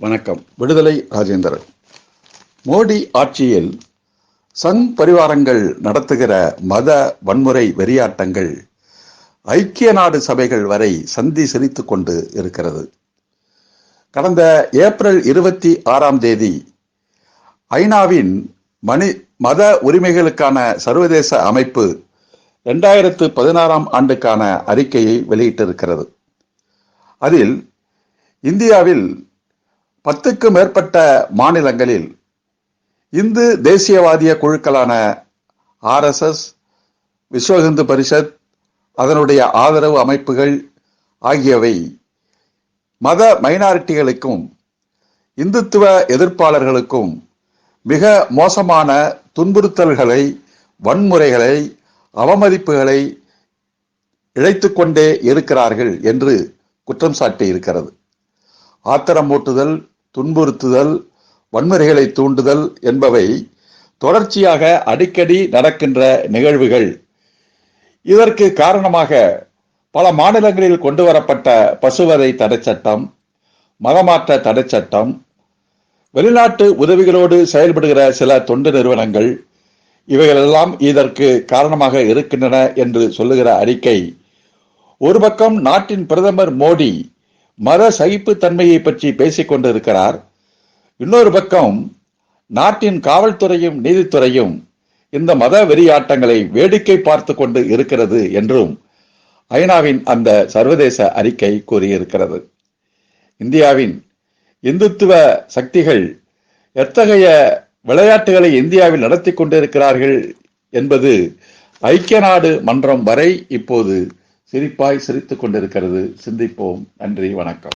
வணக்கம். விடுதலை ராஜேந்திரன். மோடி ஆட்சியில் சங் பரிவாரங்கள் நடத்துகிற மத வன்முறை வெறியாட்டங்கள் ஐக்கிய நாடு சபைகள் வரை சந்தி சிரித்து கொண்டு இருக்கிறது. கடந்த ஏப்ரல் இருபத்தி ஆறாம் தேதி ஐநாவின் மனி மத உரிமைகளுக்கான சர்வதேச அமைப்பு ரெண்டாயிரத்து பதினாறாம் ஆண்டுக்கான அறிக்கையை வெளியிட்டிருக்கிறது. அதில் இந்தியாவில் பத்துக்கு மேற்பட்ட மாநிலங்களில் இந்து தேசியவாதிய குழுக்களான ஆர்எஸ்எஸ் விஸ்வ இந்து பரிஷத் அதனுடைய ஆதரவு அமைப்புகள் ஆகியவை மத மைனாரிட்டிகளுக்கும் இந்துத்துவ எதிர்ப்பாளர்களுக்கும் மிக மோசமான துன்புறுத்தல்களை வன்முறைகளை அவமதிப்புகளை இழைத்து கொண்டே இருக்கிறார்கள் என்று குற்றம் சாட்டி இருக்கிறது ஆத்திரமூட்டுதல் துன்புறுத்துதல் வன்முறைகளை தூண்டுதல் என்பவை தொடர்ச்சியாக அடிக்கடி நடக்கின்ற நிகழ்வுகள். இதற்கு காரணமாக பல மாநிலங்களில் கொண்டு வரப்பட்ட பசுவதை தடைச்சட்டம் மதமாற்ற தடைச்சட்டம் வெளிநாட்டு உதவிகளோடு செயல்படுகிற சில தொண்டு நிறுவனங்கள் இவைகளெல்லாம் இதற்கு காரணமாக இருக்கின்றன என்று சொல்லுகிற அறிக்கை. ஒரு பக்கம் நாட்டின் பிரதமர் மோடி மத சகிப்பு தன்மையை பற்றி பேசிக் கொண்டிருக்கிறார். இன்னொரு பக்கம் நாட்டின் காவல்துறையும் நீதித்துறையும் இந்த மத வெறியாட்டங்களை வேடிக்கை பார்த்து கொண்டு இருக்கிறது என்றும் ஐநாவின் அந்த சர்வதேச அறிக்கை கூறியிருக்கிறது. இந்தியாவின் இந்துத்துவ சக்திகள் எத்தகைய விளையாட்டுகளை இந்தியாவில் நடத்தி கொண்டிருக்கிறார்கள் என்பது ஐக்கிய நாடு மன்றம் வரை இப்போது சிரிப்பாய் சிரித்துக் கொண்டிருக்கிறது. சிந்திப்போம். நன்றி வணக்கம்.